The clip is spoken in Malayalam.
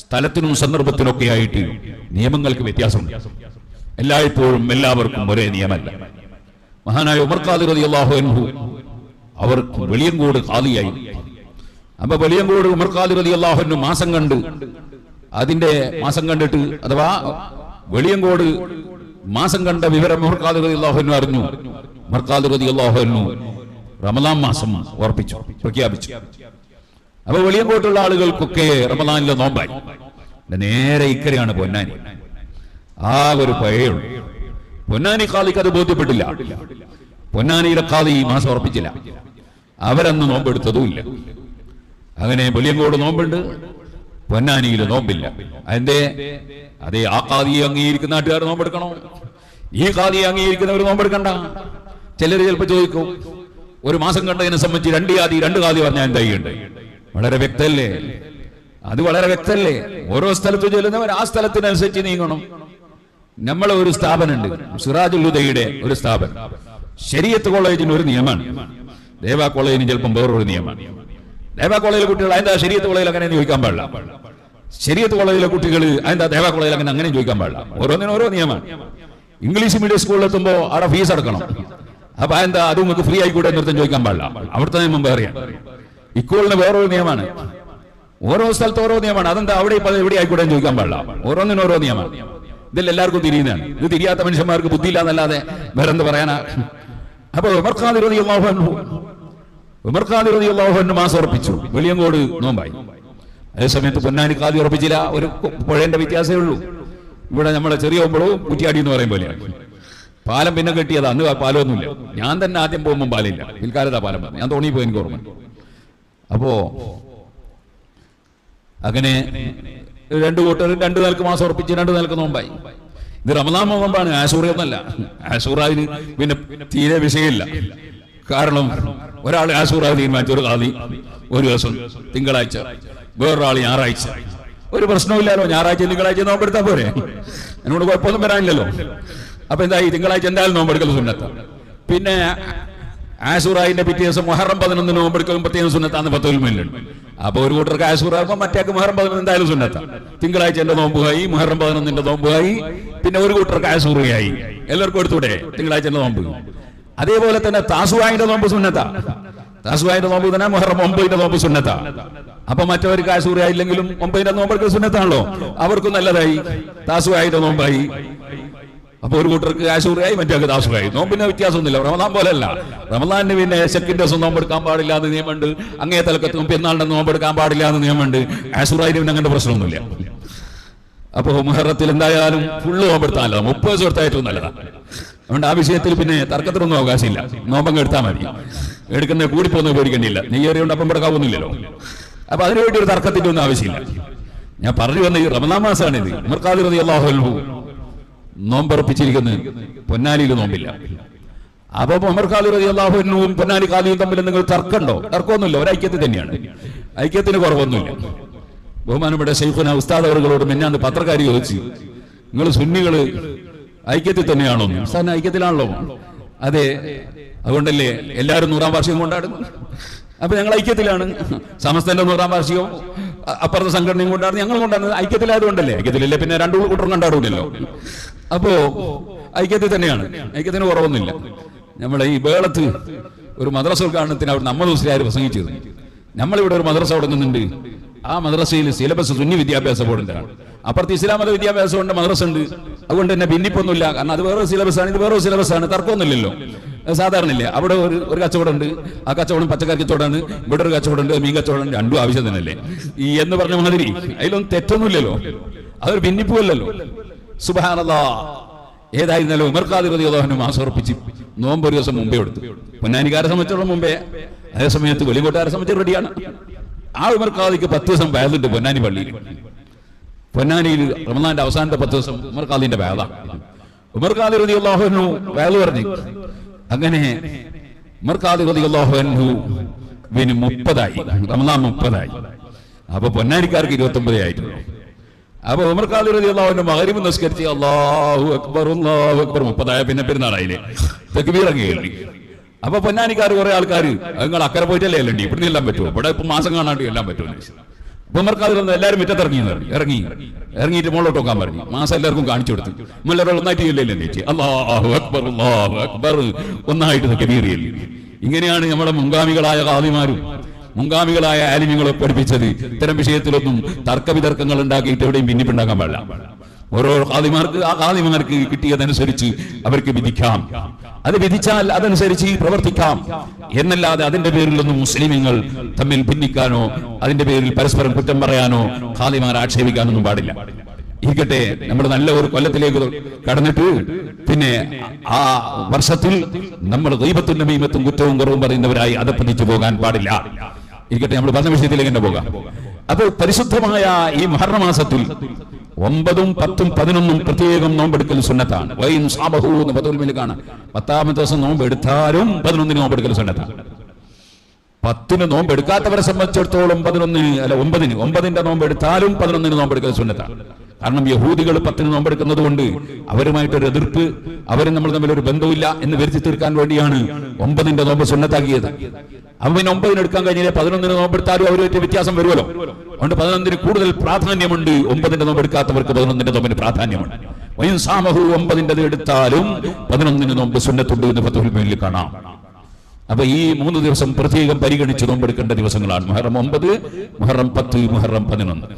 സ്ഥലത്തിനും സന്ദർഭത്തിനൊക്കെ ആയിട്ട് നിയമങ്ങൾക്ക് വ്യത്യാസമുണ്ട്. എല്ലായ്പ്പോഴും എല്ലാവർക്കും ഒരേ നിയമമല്ല മഹാനായ ഉമർ ഖാദിർ അള്ളാഹു അൻഹു അവർ വെളിയങ്കോട് ഖാദിയായി. അപ്പൊ വെളിയങ്കോട് ഉമർ ഖാദിർ റതി അൻഹു മാസം കണ്ട് അതിന്റെ മാസം കണ്ടിട്ട് അഥവാ വെളിയങ്കോട് മാസം കണ്ട വിവരം ഉമർ ഖാദിർ റതി അൻഹു അറിഞ്ഞു. ഉമർ ഖാദിർ റതി അൻഹു റമദാൻ മാസം ഉറപ്പിച്ചു പ്രഖ്യാപിച്ചു. അപ്പൊ വെളിയങ്കോട്ടുള്ള ആളുകൾക്കൊക്കെ റമദാനിലെ നോമ്പായി. നേരെ ഇക്കരയാണ് പൊന്നാനി. ആ ഒരു പഴയുള്ളൂ. പൊന്നാനി കാലിക്ക് അത് ബോധ്യപ്പെട്ടില്ല. പൊന്നാനിയുടെ കാതി ഈ മാസം ഉറപ്പിച്ചില്ല. അവരന്ന് നോമ്പെടുത്തതുമില്ല അങ്ങനെ വെളിയങ്കോട് നോമ്പുണ്ട്. പൊന്നാനിയിൽ നോമ്പില്ല. അതിന്റെ അതെ ആ കാതിയെ അംഗീകരിക്കുന്ന നാട്ടുകാർ നോമ്പെടുക്കണോ? ഈ കാതിയെ അംഗീകരിക്കുന്നവർ നോമ്പെടുക്കണ്ട. ചിലർ ചിലപ്പോൾ ചോദിക്കും ഒരു മാസം കണ്ടതിനെ സംബന്ധിച്ച് രണ്ട് കാതി രണ്ട് കാതി പറഞ്ഞാൽ എന്തായി ചെയ്യണ്ടേ വളരെ വ്യക്തല്ലേ? അത് വളരെ വ്യക്തല്ലേ? ഓരോ സ്ഥലത്ത് ചെല്ലുന്നവർ ആ സ്ഥലത്തിനനുസരിച്ച് നീങ്ങണം. നമ്മളെ ഒരു സ്ഥാപനമുണ്ട്. സിറാജുൽ ഹുദയുടെ ഒരു സ്ഥാപനം. ശരീഅത്ത് കോളേജിന് ഒരു നിയമമാണ്. ദേവ കോളേജിന് ചിലപ്പം വേറൊരു നിയമമാണ്. ദേവ കോളേജിലെ കുട്ടികൾ അതിന്റെ ശരീഅത്ത് കോളേജിൽ അങ്ങനെ ചോദിക്കാൻ പാടില്ല. ശരീഅത്ത് കോളേജിലെ കുട്ടികൾ അതിന്റെ ദേവ കോളേജിൽ അങ്ങനെ അങ്ങനെ ചോദിക്കാൻ പാടില്ല. ഓരോന്നിനും ഓരോ നിയമമാണ്. ഇംഗ്ലീഷ് മീഡിയം സ്കൂളിൽ എത്തുമ്പോൾ അവിടെ ഫീസ് അടക്കണം. അപ്പൊ എന്താ അത് നിങ്ങൾക്ക് ഫ്രീ ആയിക്കൂടെ നൃത്തം ചോദിക്കാൻ പാടില്ല. അവിടുത്തെ നിയമം വേറെയാണ്. ഇക്കോളിന് വേറൊരു നിയമമാണ് ഓരോ സ്ഥലത്ത് ഓരോ നിയമമാണ് അതെന്താ? അവിടെ എവിടെ ആയിക്കൂടെ ചോദിക്കാൻ പാടില്ല. ഓരോന്നിനും ഓരോ നിയമമാണ് ഇതിൽ എല്ലാവർക്കും തിരിയുന്നതാണ്. ഇത് തിരിയാത്ത മനുഷ്യന്മാർക്ക് ബുദ്ധിയില്ല വേറെ എന്ത് പറയാനാ? അപ്പൊ ഉമർ ഖാദി റളിയല്ലാഹു അൻഹു ഉമർ ഖാദി റളിയല്ലാഹു അൻഹു മാസം ഉറപ്പിച്ചു. വെളിയങ്കോട് നോമ്പായി. അതേ സമയത്ത് പൊന്നാനി കാതി ഉറപ്പിച്ചില്ല. ഒരു പുഴേന്റെ വ്യത്യാസമേ ഉള്ളൂ. ഇവിടെ നമ്മളെ ചെറിയ ഒമ്പളവും കുറ്റിയാടി എന്ന് പറയും പോലെയാണ്. പാലം പിന്നെ കെട്ടിയതാ. അന്ന് പാലമൊന്നുമില്ല ഞാൻ തന്നെ ആദ്യം പോകുമ്പോൾ പാലില്ല. പിൽക്കാലത്താ പാലം ഞാൻ തോണി പോയി എനിക്ക് ഓർമ്മ അപ്പോ അങ്ങനെ രണ്ടു കൂട്ടർ രണ്ടു നിലയ്ക്ക് മാസം ഉറപ്പിച്ച് രണ്ടു നിലയ്ക്ക് നോമ്പായി. ഇത് റമദാൻ നോമ്പാണ് ആശൂറയൊന്നല്ല ആശൂറാവിന് പിന്നെ തീരെ വിഷയമില്ല. കാരണം ഒരാൾ ആശൂറാവ് തീരുമാനിച്ച ഒരു കാതി ഒരു ദിവസം തിങ്കളാഴ്ച വേറൊരാൾ ഞായറാഴ്ച. ഒരു പ്രശ്നമില്ലല്ലോ ഞായറാഴ്ച തിങ്കളാഴ്ച നോമ്പെടുത്താൽ പോരെ? എന്നോട് കുഴപ്പമൊന്നും വരാനില്ലല്ലോ. അപ്പൊ എന്തായി? തിങ്കളാഴ്ച എന്തായാലും നോമ്പെടുക്കൽ സുന്നത്ത. പിന്നെ ആശൂറായിന്റെ പിറ്റേ ദിവസം മുഹറം പതിനൊന്നിന് എടുക്കുമ്പോൾ പ്രത്യേകം സുന്നത്താന്ന് പത്ത് മേലുണ്ട് അപ്പൊ ഒരു കൂട്ടർക്ക് ആശുറാകുമ്പോൾ മറ്റേക്ക് മൊഹറം പതിനൊന്ന് എന്തായാലും സുന്നത്ത. തിങ്കളാഴ്ച എന്റെ നോമ്പുകായി മൊഹറം പതിനൊന്നിന്റെ നോമ്പുകായി പിന്നെ ഒരു കൂട്ടർക്ക് ആശുറയായി എല്ലാവർക്കും എടുത്തൂടെ തിങ്കളാഴ്ച എന്റെ നോമ്പ്. അതേപോലെ തന്നെ താസുവായിന്റെ നോമ്പ് സുന്നത്ത. താസുവായിന്റെ നോമ്പ് തന്നെ മൊഹറം ഒമ്പതിന്റെ നോമ്പ് സുന്നത്ത. അപ്പൊ മറ്റവർക്ക് ആശുറയായില്ലെങ്കിലും ഒമ്പതിന്റെ നോമ്പെടുക്കൽ സുന്നത്താണല്ലോ. അവർക്കും നല്ലതായി. താസുവായിന്റെ നോമ്പായി. അപ്പൊ ഒരു കൂട്ടർക്ക് ആശൂറായി മറ്റേ ദാസുറായി നോമ്പിന് വ്യത്യാസമൊന്നുമില്ല. റമദാൻ പോലെയല്ല റമദാന് പിന്നെ ശക്കിന്റെ ദിവസം നോമ്പെടുക്കാൻ പാടില്ല എന്ന് നിയമമുണ്ട്. അങ്ങേ തലക്കത്ത് പെരുന്നാളിന്റെ നോമ്പെടുക്കാൻ പാടില്ല എന്ന് നിയമമുണ്ട്. ആശൂറായിന് പിന്നെ അങ്ങനത്തെ പ്രശ്നമൊന്നുമില്ല. അപ്പൊ മുഹറത്തിൽ എന്തായാലും ഫുള്ള് നോമ്പെടുത്താനല്ല മുപ്പത് ദിവസം ഏറ്റവും നല്ലതാണ് അതുകൊണ്ട് ആ വിഷയത്തിൽ പിന്നെ തർക്കത്തിനൊന്നും അവകാശമില്ല. നോമ്പങ്ങ് എടുത്താൽ മതി. എടുക്കുന്ന കൂടിപ്പോന്ന് പേടിക്കേണ്ടിയില്ല. നെയ്യേറിയോണ്ട് അപ്പം കിടക്കാവുന്നില്ലല്ലോ അപ്പൊ അതിനുവേണ്ടി ഒരു തർക്കത്തിന്റെ ഒന്നും ആവശ്യമില്ല. ഞാൻ പറഞ്ഞു വന്ന ഈ റമദാൻ മാസമാണിത്. ഉമർക്കാദിർ അള്ളാഹു നോമ്പുറപ്പിച്ചിരിക്കുന്നത് പൊന്നാലിയിൽ നോമ്പില്ല. അപ്പൊ ഉമർ ഖാലി റതി അള്ളാഹുനും പൊന്നാലി ഖാലിയും തമ്മിൽ നിങ്ങൾ തർക്കമുണ്ടോ തർക്കമൊന്നുമില്ല. ഒരു ഐക്യത്തിൽ തന്നെയാണ്. ഐക്യത്തിന് കുറവൊന്നുമില്ല. ബഹുമാനപ്പെട്ട ഷെയ്ഖുന ഉസ്താദ് അവർകളോട് മിന്നാന്ന് പത്രക്കാരി ചോദിച്ചു. നിങ്ങൾ സുന്നികൾ ഐക്യത്തിൽ തന്നെയാണോ? ഉസ്താദിന് ഐക്യത്തിലാണല്ലോ. അതെ. അതുകൊണ്ടല്ലേ എല്ലാവരും നൂറാം വാർഷികം കൊണ്ടാടുന്നു അപ്പൊ ഞങ്ങൾ ഐക്യത്തിലാണ്. സമസ്തന്റെ നൂറാം വാർഷികവും അപ്പുറത്തെ സംഘടനയും കൊണ്ടാണ് ഞങ്ങൾ കൊണ്ടാണ് ഐക്യത്തിലായതുകൊണ്ടല്ലേ. ഐക്യത്തിലല്ലേ പിന്നെ രണ്ടു കൂട്ടരും കണ്ടാടൂലല്ലോ. അപ്പോ ഐക്യത്തിൽ തന്നെയാണ്. ഐക്യത്തിന് കുറവൊന്നുമില്ല. നമ്മളെ ഈ വേളത്ത് ഒരു മദ്രസ ഉദ്ഘാടനത്തിന് അവർ നമ്മൾ മുസ്ലിയാർ പ്രസംഗിച്ചത്. നമ്മളിവിടെ ഒരു മദ്രസ തുടങ്ങുന്നുണ്ട് ആ മദ്രസയിൽ സിലബസ് സുന്നി വിദ്യാഭ്യാസ ബോർഡിന്റെ ആണ്. അപ്പുറത്ത് ഇസ്ലാം മത വിദ്യാഭ്യാസം ഉണ്ട് മദ്രസ ഉണ്ട്. അതുകൊണ്ട് തന്നെ ഭിന്നിപ്പൊന്നുമില്ല. കാരണം അത് വേറെ സിലബസ് ആണ് ഇത് വേറെ സിലബസ് ആണ് തർക്കമൊന്നുമില്ലല്ലോ. സാധാരണ ഇല്ല അവിടെ ഒരു ഒരു കച്ചവടം ഉണ്ട് ആ കച്ചവടം പച്ചക്കറി കച്ചവടമാണ്. ഇവിടെ ഒരു കച്ചവടം ഉണ്ട് മീൻ കച്ചവടം രണ്ടും ആവശ്യം തന്നെയല്ലേ? ഈ എന്ന് പറഞ്ഞ മാതിരി അതിലൊന്നും തെറ്റൊന്നുമില്ലല്ലോ. അതൊരു ഭിന്നിപ്പുമല്ലല്ലോ. സുബാനല്ലാ ഏതായിരുന്നാലും ഉമർ ഖാദിർ റളിയല്ലാഹു മാസം ഉറപ്പിച്ച് നോമ്പ് ഒരു ദിവസം മുമ്പേ എടുത്തു. പൊന്നാനിക്കാരെ സംബന്ധിച്ചോളം മുമ്പേ. അതേ സമയത്ത് വെളികോട്ടുകാരെ സംബന്ധിച്ച് റെഡിയാണ്. ആ ഉമർ ഖാദിക്ക് പത്ത് ദിവസം വയലുണ്ട് പൊന്നാനി പള്ളിയിൽ. പൊന്നാനിയിൽ റമദാന്റെ അവസാനത്തെ പത്ത് ദിവസം ഉമർ ഖാദിന്റെ വേദ ഉമർ ഖാദി റതി അള്ളാഹുനു വേദ പറഞ്ഞു. അങ്ങനെ ഉമർ ഖാദി റതി അള്ളാഹുനു വിന് മുപ്പതായി. റമദാൻ മുപ്പതായി. അപ്പൊ പൊന്നാനിക്കാർക്ക് ഇരുപത്തി ഒമ്പതേ ആയിട്ടുള്ളൂ അപ്പൊ ഉമർ ഖാദി അള്ളാഹുവിന്റെ മകരിമ നിസ്കരിച്ച് അള്ളാഹു അക്ബർ അള്ളാഹു അക്ബർ മുപ്പതായ പിന്നെ പെരുന്നാളായില്ലേ? തെക്കുബീർ അങ്ങ് കേൾവി അപ്പൊ പൊന്നാനിക്കാർ കുറെ ആൾക്കാർ നിങ്ങൾ അക്കരെ പോയിട്ടല്ലേ അല്ലേ ഇവിടുന്ന് എല്ലാം പറ്റുമോ ഇവിടെ ഇപ്പൊ മാസം കാണാണ്ട് എല്ലാം പറ്റുമോ അപ്പൊ ഉമർക്കാതിൽ വന്ന് എല്ലാവരും മുറ്റത്തിറങ്ങി. ഇറങ്ങി. ഇറങ്ങിയിട്ട് മുകളിലോട്ട് നോക്കാൻ പറഞ്ഞു. മാസം എല്ലാവർക്കും കാണിച്ചു കൊടുത്തു. എല്ലാവരും ഒന്നായിട്ട് ഇല്ലല്ലേ ചേച്ചി അള്ളാഹു അക്ബർ അള്ളാഹു അക്ബർ. ഒന്നായിട്ട് കബീറിയല്ലേ ഇങ്ങനെയാണ് നമ്മുടെ മുൻഗാമികളായ കാതിമാരും മുൻഗാമികളായ ആലിമ്യങ്ങളെ പഠിപ്പിച്ചത് ഇത്തരം വിഷയത്തിലൊന്നും തർക്കവിതർക്കങ്ങൾ ഉണ്ടാക്കിയിട്ട് എവിടെയും ഭിന്നിപ്പുണ്ടാക്കാൻ പാടില്ല. ഓരോ ഖാദിമാർക്ക് ആ ഖാദിമാർക്ക് കിട്ടിയതനുസരിച്ച് അവർക്ക് വിധിക്കാം. അത് വിധിച്ചാൽ അതനുസരിച്ച് പ്രവർത്തിക്കാം. എന്നല്ലാതെ അതിന്റെ പേരിലൊന്നും മുസ്ലിമീങ്ങൾ തമ്മിൽ ഭിന്നിക്കാനോ അതിന്റെ പേരിൽ പരസ്പരം കുറ്റം പറയാനോ ഖാദിമാർ ആക്ഷേപിക്കാനൊന്നും പാടില്ല. ഇരിക്കട്ടെ നമ്മൾ നല്ല ഒരു കൊല്ലത്തിലേക്ക് കടന്നിട്ട് പിന്നെ ആ വർഷത്തിൽ നമ്മൾ ദൈവത്തിന്റെ മീമത്തും കുറ്റവും കുറവും പറയുന്നവരായി അതപ്പതിച്ചു പോകാൻ പാടില്ല. ഇരിക്കട്ടെ നമ്മൾ പറഞ്ഞ വിഷയത്തിലേക്ക് തന്നെ പോകാം. അപ്പോൾ പരിശുദ്ധമായ ഈ മഹർണമാസത്തിൽ മാസത്തിൽ ഒമ്പതും പത്തും പതിനൊന്നും പ്രത്യേകം നോമ്പെടുക്കൽ സുന്നത്താണ്. വൈൻ സാബഹു എന്ന് പതുൽമിൽ കാണാം പത്താമത്തെ ദിവസം നോമ്പ് എടുത്താലും പതിനൊന്നിന് നോമ്പെടുക്കൽ സുന്നത്താണ്. പത്തിന് നോമ്പ് എടുക്കാത്തവരെ സംബന്ധിച്ചിടത്തോളം പതിനൊന്നിന് അല്ല ഒമ്പതിന്. ഒമ്പതിന്റെ നോമ്പ് എടുത്താലും പതിനൊന്നിന് നോമ്പെടുക്കൽ സുന്നത്താണ്. കാരണം യഹൂദികൾ പത്തിന് നോമ്പെടുക്കുന്നത് കൊണ്ട് അവരുമായിട്ടൊരു എതിർപ്പ് അവരും നമ്മൾ തമ്മിൽ ഒരു ബന്ധമില്ല എന്ന് വരുത്തി തീർക്കാൻ വേണ്ടിയാണ് ഒമ്പതിന്റെ നോമ്പ് സുന്നത്താക്കിയത്. അവൻ ഒമ്പതിന് എടുക്കാൻ കഴിഞ്ഞാൽ പതിനൊന്നിന് നോമ്പെടുത്താലും അവരുമായിട്ട് വ്യത്യാസം വരുമല്ലോ. അതുകൊണ്ട് പതിനൊന്നിന് കൂടുതൽ പ്രാധാന്യമുണ്ട് ഒമ്പതിന്റെ നോമ്പ് എടുക്കാത്തവർക്ക് പതിനൊന്നിന്റെ നോമ്പിന് പ്രാധാന്യമുണ്ട് വയും സാമഹു ഒമ്പതിന്റെ എടുത്താലും പതിനൊന്നിന് നോമ്പ് സുന്നത്തുണ്ട് എന്ന് പത്തുൽ മേലിൽ കാണാം. അപ്പൊ ഈ മൂന്ന് ദിവസം പ്രത്യേകം പരിഗണിച്ച് നോമ്പെടുക്കേണ്ട ദിവസങ്ങളാണ്. മുഹറം ഒമ്പത് മുഹറം പത്ത് മുഹറം പതിനൊന്ന്.